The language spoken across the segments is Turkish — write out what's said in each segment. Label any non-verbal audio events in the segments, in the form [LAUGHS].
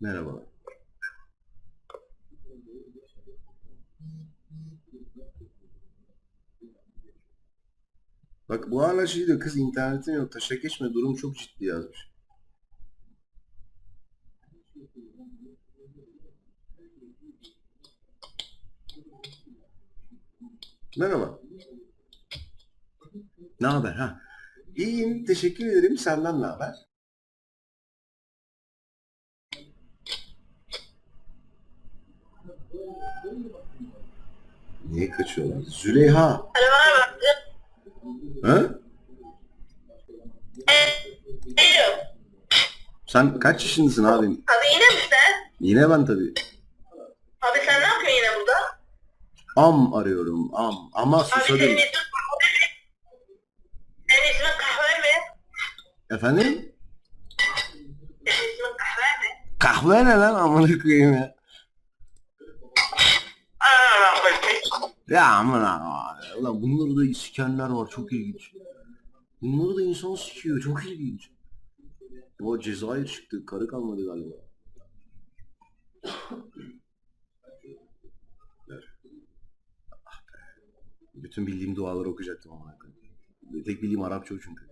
Merhabalar. Bak bu hala şey diyor kız internetin yok taşa geçme durum çok ciddi yazmış. Merhaba. Ne haber ha? İyiyim teşekkür ederim senden ne haber? Niye kaçıyorlar? Züleyha. Alo bana bak. Ha? Alo. Sen kaç yaşındasın abi? Abi yine mi sen? Yine ben tabii. Abi sen ne yapıyorsun yine burada? Am arıyorum am. Ama Abi senin susadım. ismin kahve mi? Senin ismin kahve mi? Efendim? Senin ismin kahve mi? Kahve ne lan amına koyayım ya. Aa, bak. Ya amına. Ulan bunları da sikenler var çok ilginç. Bunları da insan sikiyor çok ilginç. O Cezayir çıktı. Karı kalmadı galiba. Ah. Bütün bildiğim duaları okuyacaktım ama. Tek bildiğim Arapça çünkü.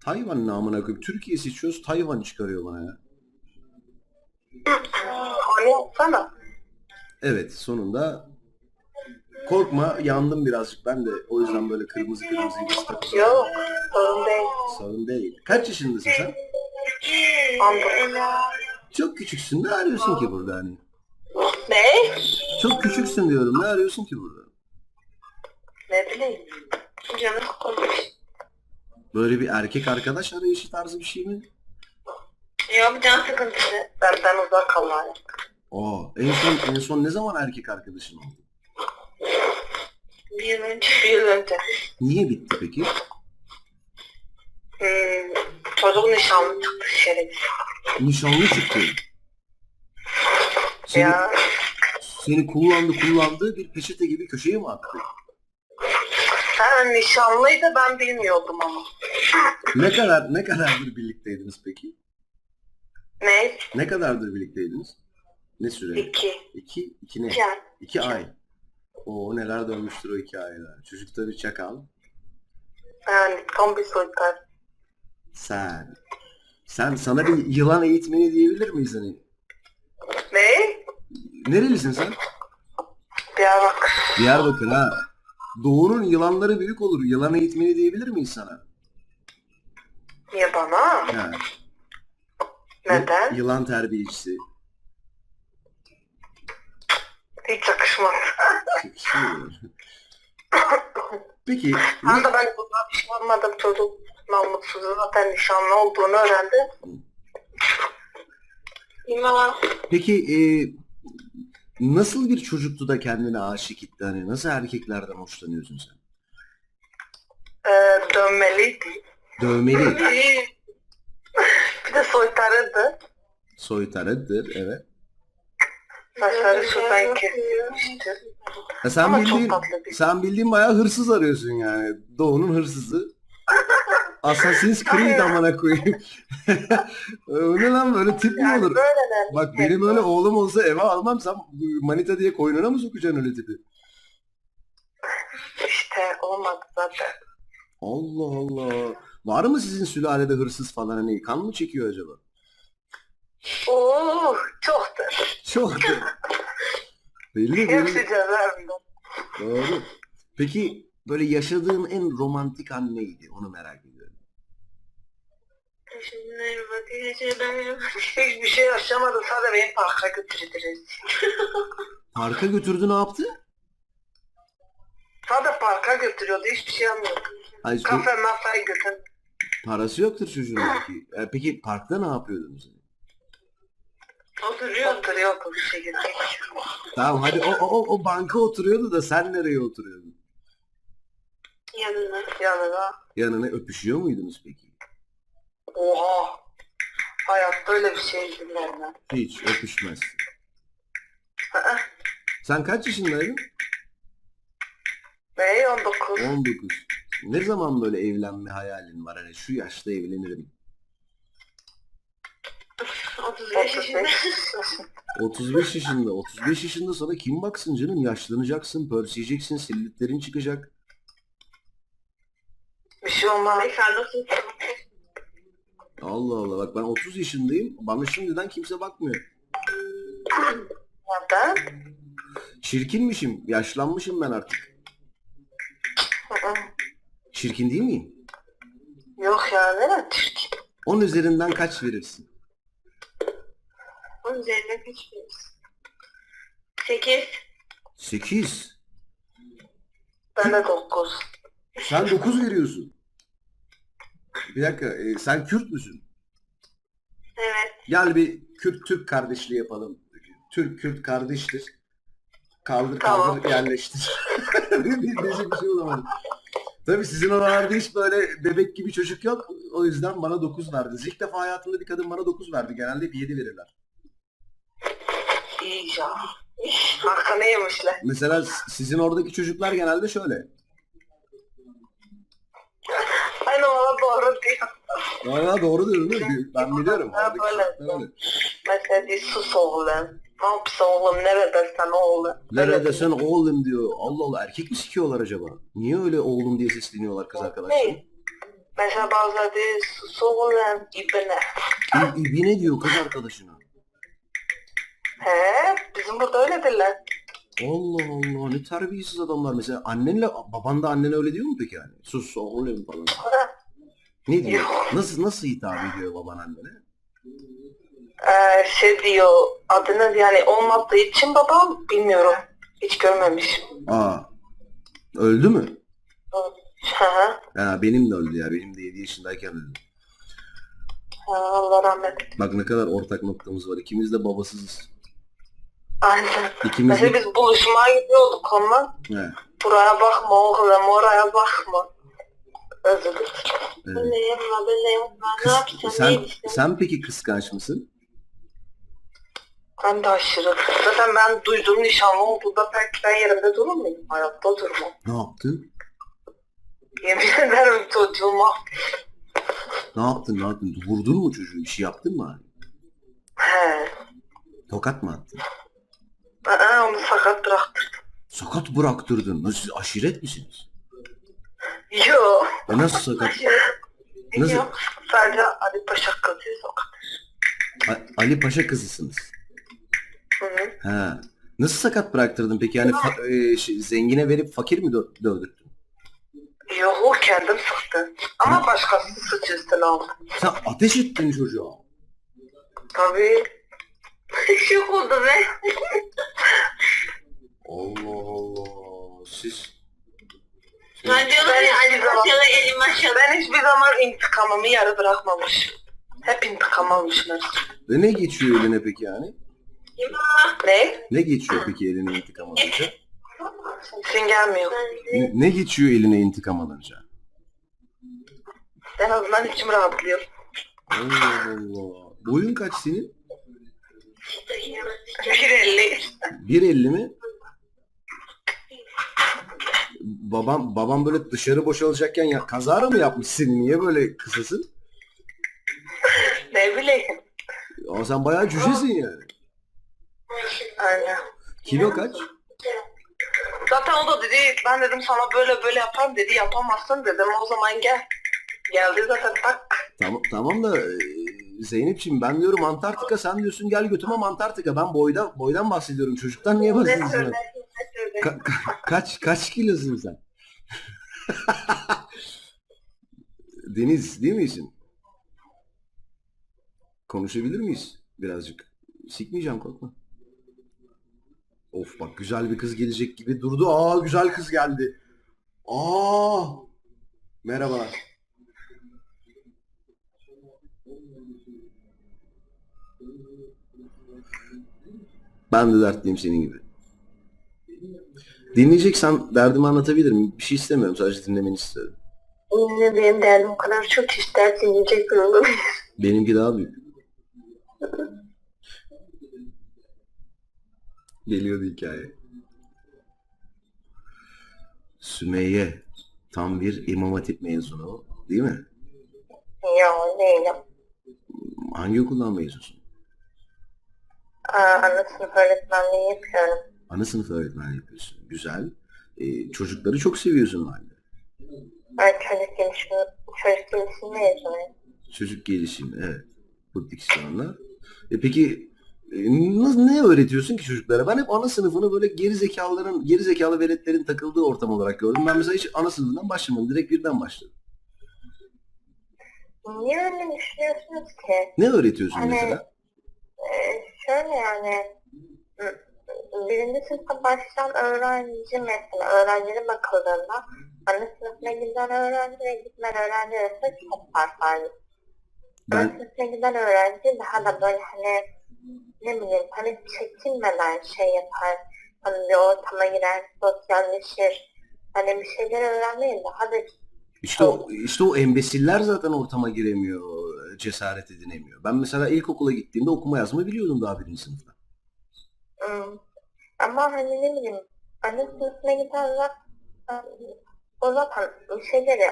Tayvan namına koyup Türkiye seçiyoruz Tayvan çıkarıyor bana ya. Hani yapsana. Evet sonunda korkma yandım birazcık ben de o yüzden böyle kırmızı kırmızı ilgisi takıyorum. Yok. Sorun değil. Sorun değil. Kaç yaşındasın sen? Anladım. Çok küçüksün. Ne arıyorsun ki burada hani? Ne? Çok küçüksün diyorum. Ne arıyorsun ki burada? Ne bileyim. Canım konuş. Böyle bir erkek arkadaş arayışı tarzı bir şey mi? Yok can sıkıntısı. Benden uzak kal yani. Oo, en son en son ne zaman erkek arkadaşın oldu? Bir yıl önce. Bir yıl önce. Niye bitti peki? Hmm, çocuk nişanlı çıktı şerefsiz. Nişanlı çıktı. Seni, Ya seni kullandı kullandı bir peçete gibi köşeye mi attı? ha, nişanlıydı ben bilmiyordum ama. Ne kadar ne kadardır birlikteydiniz peki? Ne? Ne kadardır birlikteydiniz? Ne süre? İki. İki, iki ne? İki ay. İki ay. O neler dönmüştür o iki ayda. Çocuk da bir çakal. Yani tam bir soytar. Sen. Sen sana bir yılan eğitmeni diyebilir miyiz hani? Ne? Nerelisin sen? Diyarbakır. Diyarbakır ha. Doğu'nun yılanları büyük olur. Yılan eğitmeni diyebilir miyiz sana? Niye bana? Ha. Neden? Yılan terbiyecisi. Şey. Peki de ben bundan pişmanmadım çocuk namutsuzun zaten nişanlı olduğunu öğrendi. İmam. peki e, nasıl bir çocuktu da kendine aşık etti? Hani nasıl erkeklerden hoşlanıyorsun sen? E, dönmeliydi. Dövmeli, bir de soytarıydı. soytarıdır, evet. Saçları şuradan. Ya sen Ama çok bildiğin, tatlı bir- sen bildiğin bayağı hırsız arıyorsun yani. Doğu'nun hırsızı. Assassin's Creed amına koyayım. [LAUGHS] ne lan böyle tip mi olur? böyleler. Bak benim öyle oğlum olsa eve almam sen manita diye koynuna mı sokacaksın öyle tipi? İşte olmadı zaten. Allah Allah. Var mı sizin sülalede hırsız falan hani kan mı çekiyor acaba? Oo, çoktur. Çok. belli Hepsi belli. cezaevinde. Doğru. Peki böyle yaşadığın en romantik an neydi? Onu merak ediyorum. Şimdi ben hiçbir şey yaşamadım. Sadece beni parka götürdünüz. Parka götürdü ne yaptı? Sadece parka götürüyordu. Hiçbir şey. Ay, so- Kafe masayı götürdü. parası yoktur çocuğun belki. E, peki parkta ne yapıyordunuz? Oturuyor. Oturuyordu bir şekilde. Tamam hadi o, o, o banka oturuyordu da sen nereye oturuyordun? Yanına. Yanına. Yanına öpüşüyor muydunuz peki? Oha. Hayatta öyle bir şey bilmem ben. Hiç öpüşmez. Sen kaç yaşındaydın? Ne 19. 19. Ne zaman böyle evlenme hayalin var? Hani şu yaşta evlenirim. 35 yaşında. 35 [LAUGHS] yaşında. 35 yaşında sana kim baksın canım? Yaşlanacaksın, pörsüyeceksin, selülitlerin çıkacak. Bir şey olmaz. Allah Allah bak ben 30 yaşındayım. Bana şimdiden kimse bakmıyor. Neden? Çirkinmişim. Yaşlanmışım ben artık. Çirkin değil miyim? Yok ya neden çirkin? 10 üzerinden kaç verirsin? Onun üzerine kaç veriyorsun? 8. 8. Ben de 9. Sen 9 veriyorsun. Bir dakika e, sen Kürt müsün? Evet. Gel bir Kürt-Türk kardeşliği yapalım. Türk-Kürt kardeştir. Kaldır Tamam. kaldır yerleştir. [LAUGHS] bir, bir, bir şey olamadı. Tabii sizin oralarda hiç böyle bebek gibi çocuk yok. O yüzden bana 9 verdi. İlk defa hayatımda bir kadın bana 9 verdi. Genelde hep 7 verirler. Ya. Hakkını yemişler. Mesela sizin oradaki çocuklar genelde şöyle. Aynen valla doğru diyor. Valla doğru diyorum değil mi? Ben biliyorum. Ha, böyle. öyle. Mesela diyor sus oğlum. Ne yapsın oğlum neredesin oğlum? Sen oğlum diyor. Allah Allah erkek mi sikiyorlar acaba? Niye öyle oğlum diye sesleniyorlar kız arkadaşlar? Ne? Mesela bazıları diyor sus oğlum ibne. İbine diyor kız arkadaşına. He bizim burada öyle derler. Allah Allah ne terbiyesiz adamlar. Mesela annenle baban da annene öyle diyor mu peki yani? Sus oğlum falan. Ne diyor? Yok. Nasıl nasıl hitap ediyor baban annene? Ee, şey diyor adını yani olmadığı için babam bilmiyorum. Hiç görmemiş. Aa. Öldü mü? Hı. Ha, benim de öldü ya. Benim de 7 yaşındayken öldü. Ha, Allah rahmet eylesin. Bak ne kadar ortak noktamız var. İkimiz de babasızız. Aynen. İkimiz Mesela de... biz buluşmaya gidiyorduk onunla. He, Buraya bakma oğlum oraya bakma. Özür dilerim. evet. De yapma ben yapma. Ne yapacağım? sen, ne sen peki kıskanç mısın? Ben de aşırı. Zaten ben duyduğum nişanlı olduğunda belki ben yerimde durur muyum? Hayatta durmam. Ne yaptın? Yemin ederim çocuğuma. Ne yaptın? Ne yaptın? Vurdun mu çocuğu? Bir şey yaptın mı? He. Tokat mı attın? Aa, onu sakat bıraktırdım. Sakat bıraktırdın. Nasıl siz aşiret misiniz? Yo. Nasıl sakat? Nasıl? Yok. Sadece Ali Paşa kızıyor sokak. A- Ali Paşa kızısınız. Hı hı. Ha. Nasıl sakat bıraktırdın peki? Yani fa- e, şey, zengine verip fakir mi dö- dövdürttün? Yok o kendim sıktı. Ama başkası suç üstüne aldı. Sen ateş ettin çocuğa. Tabii. [LAUGHS] Şok oldu be. Allah Allah. Siz Ben diyorum ya Ali Paşa'da elim aşağı. Ben hiçbir zaman intikamımı yarı bırakmamışım. Hep intikam almışım. ve ne geçiyor eline peki yani? Ne? Ne geçiyor peki eline intikam alınca? Sesin gelmiyor. Ne, ne geçiyor eline intikam alınca? En azından içim rahatlıyor. Allah Allah. Boyun kaç senin? 1.50. 1.50 mi? Babam babam böyle dışarı boşalacakken ya kazara mı yapmış seni? Niye böyle kısasın? Ne bileyim. Ama sen bayağı cücesin yani. Aynen. Kilo kaç? Zaten o da dedi, ben dedim sana böyle böyle yaparım dedi, yapamazsın dedim, o zaman gel. Geldi zaten tak. Tamam, tamam da e, Zeynep'ciğim ben diyorum Antarktika sen diyorsun gel götürmem Antarktika. Ben boyda boydan bahsediyorum. Çocuktan niye bahsediyorsun? Ka- ka- kaç kaç kilosun sen? [LAUGHS] Deniz değil misin? Konuşabilir miyiz birazcık? Sikmeyeceğim korkma. Of bak güzel bir kız gelecek gibi durdu. Aa güzel kız geldi. Aa! Merhaba. Ben de dertliyim senin gibi. Dinleyeceksen derdimi anlatabilirim. Bir şey istemiyorum. Sadece dinlemeni istiyorum. Yine benim derdim o kadar çok ister dinleyecek durumda değilim. Benimki daha büyük. Geliyordu hikaye. Sümeyye. Tam bir İmam Hatip mezunu. Değil mi? Ya değilim. Hangi okuldan mezunsun? Aa, ana sınıf öğretmenliği yapıyorum. Ana sınıf öğretmen yapıyorsun. Güzel. Ee, çocukları çok seviyorsun halde. Ben çocuk gelişimi, çocuk gelişimi mezunuyum. Çocuk gelişimi, evet. Bu diksiyonla. E peki e, ne öğretiyorsun ki çocuklara? Ben hep ana sınıfını böyle geri zekalıların, geri zekalı veletlerin takıldığı ortam olarak gördüm. Ben mesela hiç ana sınıfından başlamadım. Direkt birden başladım. Niye öyle düşünüyorsunuz ki? Ne öğretiyorsun Hani- mesela? Ee, şöyle yani m- birinci sınıfa başlayan öğrenci mesela öğrencilere bakıldığında ana sınıfına giden öğrenci ve gitmeyen öğrenci arasında çok fark var. Ana Ben sınıfına giden öğrenci daha da böyle hani ne bileyim hani çekinmeden şey yapar. Hani bir ortama girer, sosyalleşir. Hani bir şeyler öğrenmeyi daha da işte o, işte o embesiller zaten ortama giremiyor, cesaret edinemiyor. Ben mesela ilkokula gittiğimde okuma yazma biliyordum daha birinci sınıfta. Hmm. Ama hani ne bileyim ana sınıfına giden zaten o zaten şeyleri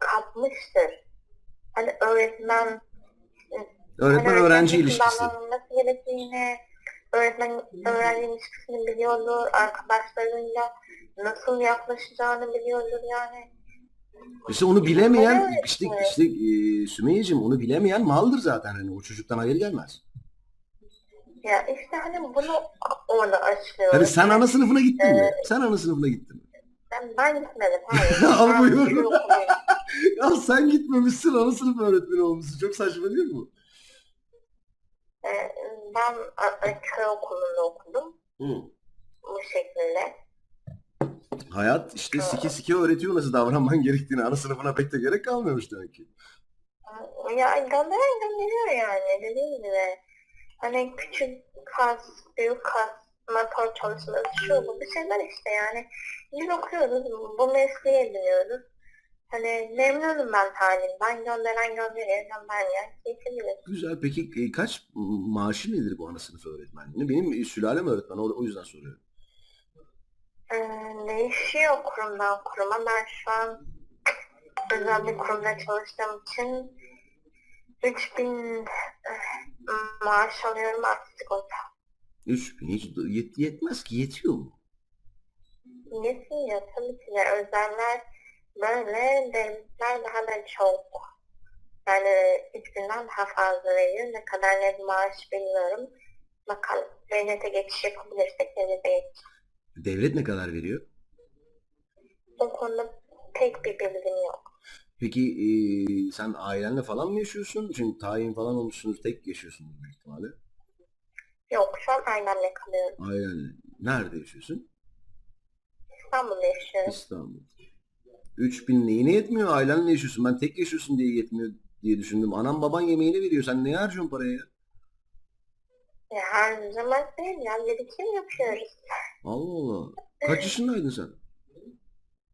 kapmıştır. Hani öğretmen Öğretmen hani öğrenci nasıl ilişkisi. davranılması gerektiğini, öğretmen öğrenci ilişkisini biliyordur, arkadaşlarıyla nasıl yaklaşacağını biliyordur yani. İşte onu bilemeyen, işte, işte e, Sümeyye'cim onu bilemeyen maldır zaten. Hani o çocuktan hayır gelmez. Ya işte hani bunu orada açıklıyoruz. Hani sen ana sınıfına gittin mi? Evet. Sen ana sınıfına gittin mi? Ben, ben gitmedim. Hayır. [LAUGHS] Al buyur. Ya [LAUGHS] sen gitmemişsin ana sınıf öğretmeni olmuşsun. Çok saçma değil mi bu? Ee, Ben köy okulunda okudum. Bu şekilde. Hayat işte sike sike öğretiyor nasıl davranman gerektiğini. Ana sınıfına pek de gerek kalmıyormuş demek ki. Ya gönderen gönderiyor yani dediğim gibi. Hani küçük kas, büyük kas, motor çalışması şu bu bir şeyler işte yani. Biz okuyoruz, bu mesleği ediniyoruz. Hani memnunum ben halimden. Gönderen gönderiyor, göndermeyen keyifli bilir. Güzel. Peki e, kaç maaşı nedir bu ana sınıf öğretmenliğinin? Benim e, sülalem öğretmen. O, o yüzden soruyorum. Ee, değişiyor kurumdan kuruma. Ben şu an özel bir kurumda çalıştığım için 3000 eh, maaş alıyorum artık sigorta. 3000 hiç yet- yetmez ki. Yetiyor mu? Yetmiyor tabii ki de özeller böyle devletler daha da çok. Yani 3000'den daha fazla veriyor. Ne kadar net maaş bilmiyorum. Bakalım. Devlete geçiş yapabilirsek devlete geç. Devlet ne kadar veriyor? O konuda pek bir bilgim yok. Peki e, sen ailenle falan mı yaşıyorsun? Çünkü tayin falan olmuşsunuz. Tek yaşıyorsunuz büyük ihtimalle. Yok şu an ailemle kalıyorum. Ailenle. Nerede yaşıyorsun? İstanbul'da yaşıyorum. İstanbul. 3000 neyine yetmiyor? Ailenle yaşıyorsun. Ben tek yaşıyorsun diye yetmiyor diye düşündüm. Anam baban yemeğini veriyor. Sen neye harcıyorsun parayı ya? Ya her zaman değil ya birikim yapıyoruz. Allah Allah. Kaç yaşındaydın sen?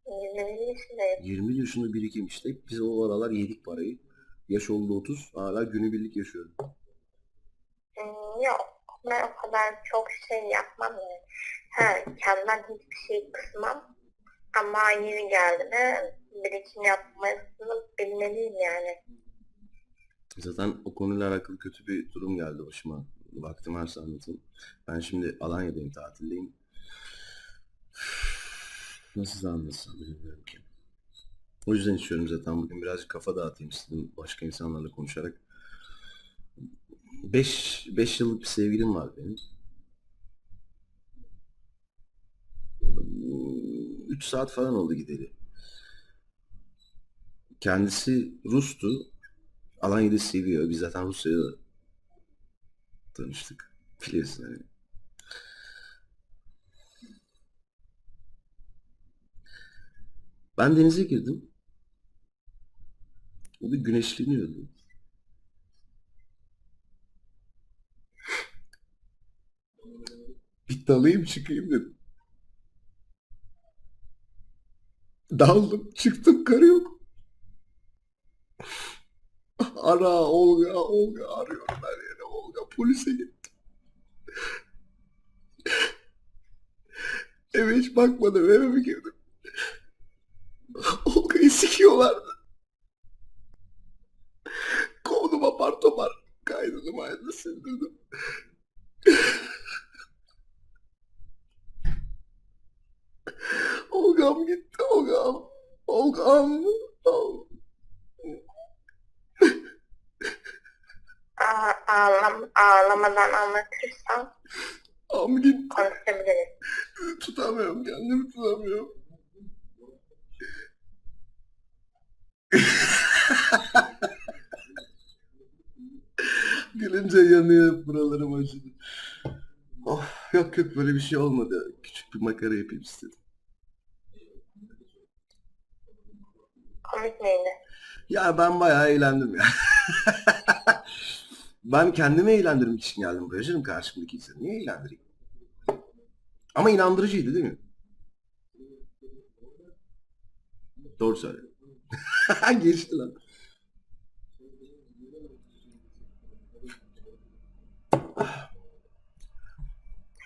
21 yaşındayım. 20 yaşında birikim işte. Biz o aralar yedik parayı. Yaş oldu 30. Hala günübirlik yaşıyorum. Hmm, yok ben o kadar çok şey yapmam yani. Ha, kendimden hiçbir şey kısmam. Ama yeni geldi mi birikim yapmasını bilmeliyim yani. Zaten o konuyla alakalı kötü bir durum geldi başıma. Vaktim varsa anlatayım. Ben şimdi Alanya'dayım, tatildeyim. Nasıl anlatsam bilmiyorum ki. O yüzden istiyorum zaten bugün birazcık kafa dağıtayım istedim başka insanlarla konuşarak. 5 5 yıllık bir sevgilim var benim. 3 saat falan oldu gideli. Kendisi Rus'tu. Alanya'da seviyor. Biz zaten Rusya'da tanıştık. Biliyorsun hani. Ben denize girdim. O da güneşleniyordu. Bir dalayım çıkayım dedim. Daldım çıktım karı yok. Ara Olga Olga arıyorum polise gittim. Eve hiç bakmadım eve mi girdim? Olga'yı sikiyorlardı. Kovdum apar topar. Kaydını maydını sildirdim. Olgam gitti Olgam. Olgam. Ol- Aa, ağlam, ağlamadan anlatırsan Am gitti. konuşabiliriz. Tutamıyorum kendimi tutamıyorum. [LAUGHS] Gülünce yanıyor buralarım acıdı. Oh yok yok böyle bir şey olmadı. Küçük bir makara yapayım istedim. Komik miydi? Ya ben bayağı eğlendim ya. [LAUGHS] ben kendimi eğlendirmek için geldim buraya canım karşımdaki insanı. Niye eğlendireyim? Ama inandırıcıydı değil mi? Doğru söyle. [LAUGHS] Geçti lan.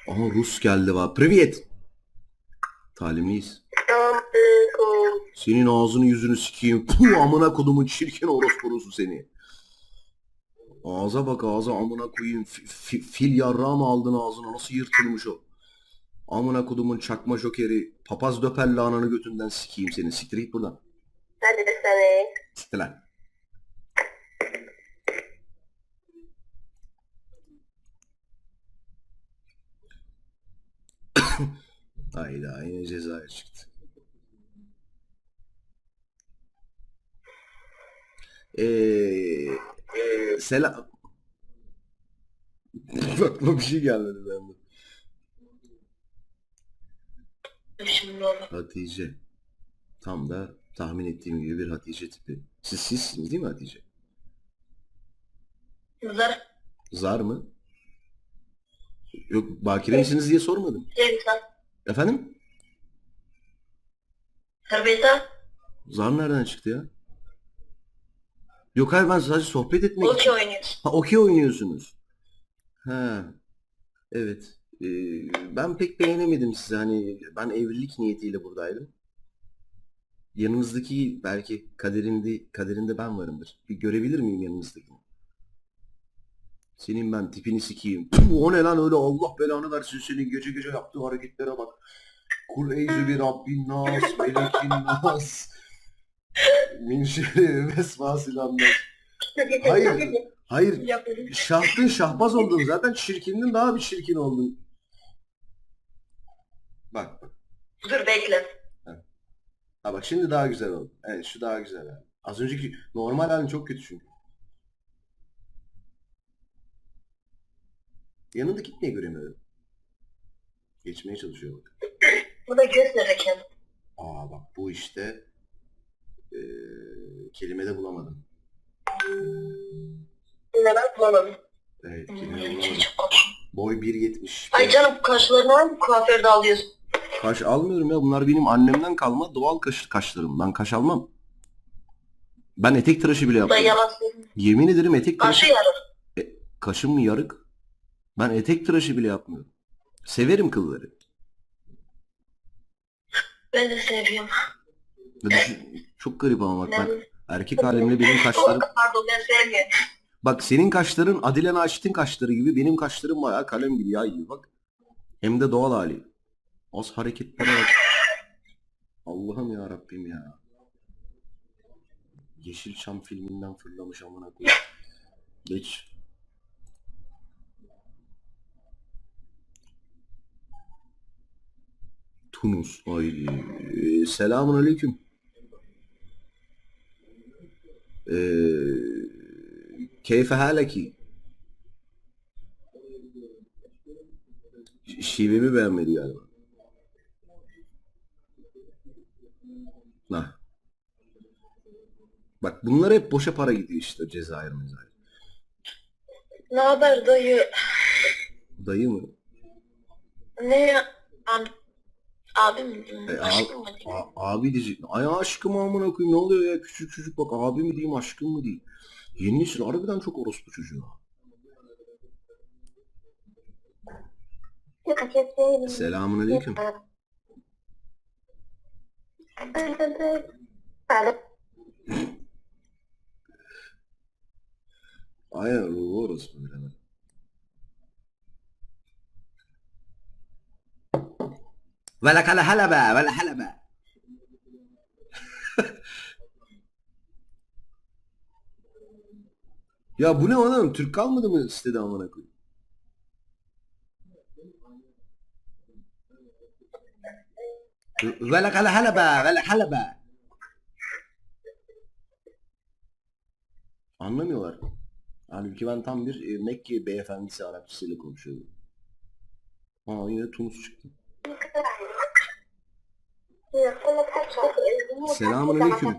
Aha Rus geldi va. Privyet. Talimliyiz. Selamünaleyküm. Senin ağzını yüzünü sikeyim. Puh amına kodumun çirkin orospurusu seni. Ağza bak ağza amına koyayım. Fi- fil yarrağı mı aldın ağzına? Nasıl yırtılmış o? Amına kodumun çakma jokeri. Papaz döperle ananı götünden sikeyim seni. Siktir git buradan. Hadi de seni. Siktir lan. [COUGHS] Hayda yine Cezayir çıktı. Eee eee, selam. [LAUGHS] Aklıma bir şey bende. Şimdi olur. Hatice. Tam da tahmin ettiğim gibi bir Hatice tipi. Siz sizsiniz değil mi Hatice? Zar. Zar mı? Yok bakire misiniz diye sormadım. Cevizan. Efendim? Harbita. Zar nereden çıktı ya? Yok hayır ben sadece sohbet etmek için. oynuyorsun. Ha okey oynuyorsunuz. Ha. Evet. Ee, ben pek beğenemedim sizi. Hani ben evlilik niyetiyle buradaydım. Yanınızdaki belki kaderinde kaderinde ben varımdır. Bir görebilir miyim yanınızdakini? Senin ben tipini sikeyim. Puh, o ne lan öyle Allah belanı versin senin gece gece yaptığı hareketlere bak. Kul eyzü bir Rabbin nas, melekin nas. Min şerri vesvasilan nas. [LAUGHS] Hayır. Hayır Yapıyorum. Şahtın şahbaz oldun. Zaten çirkinin daha bir çirkin oldun. Bak bak. Dur bekle. Ha bak şimdi daha güzel oldu. Evet şu daha güzel. Yani. Az önceki normal halin çok kötü çünkü. Yanındaki niye göremiyorum? Geçmeye çalışıyor bak. Bu da göz nereken? Aa bak bu işte eee kelimede bulamadım. Ne ben bulamadım. Evet Hmm, kelime çok bulamadım. Boy 1.70. Ay canım kaşlarını hangi kuaförde alıyorsun? Kaş almıyorum ya. Bunlar benim annemden kalma doğal kaş, kaşlarım. Ben kaş almam. Ben etek tıraşı bile yapmıyorum. yalan. Yemin ederim etek tıraşı. Kaşı yarım. Kaşım mı yarık? Ben etek tıraşı bile yapmıyorum. Severim kılları. Ben de seviyorum. Çok garip ama bak ben erkek halimle benim [LAUGHS] kaşlarım. Pardon ben sevmiyorum. Bak senin kaşların Adile Naşit'in kaşları gibi benim kaşlarım bayağı kalem gibi yay gibi bak. Hem de doğal hali. Az hareketlere bak. Allah'ım ya Rabbim ya. Yeşilçam filminden fırlamış amına koyayım. Geç. Tunus. Ay. Selamun aleyküm. Ee, keyfe haleki? Ş- Şivemi beğenmedi galiba. Nah. Bak bunlar hep boşa para gidiyor işte Cezayir Mezayir. Ne haber dayı? Dayı mı? Ne? An... Abim mi? E, Aşkım mı? diyeyim? abi diyecek. Ay aşkım amına koyayım ne oluyor ya küçük çocuk bak abi mi diyeyim aşkım mı diyeyim. Yeni nesil harbiden çok orospu çocuğu. ha. Selamun aleyküm. Aynen ruhu orospu birader. Vela kala hala be, vela hala be. ya bu ne oğlum? Türk kalmadı mı sitede amına koyayım? Vela kala hala be, vela hala be. Anlamıyorlar. Halbuki ben tam bir e, Mekke beyefendisi Arapçasıyla konuşuyorum. Aa yine Tunus çıktı. Selamun aleyküm.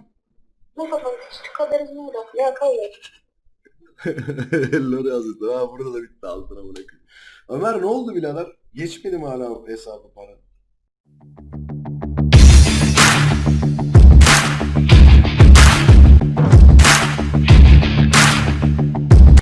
Lori [LAUGHS] yazdı. Ha burada da bitti altına bırakın. Ömer ne oldu birader? Geçmedi mi hala hesabı para?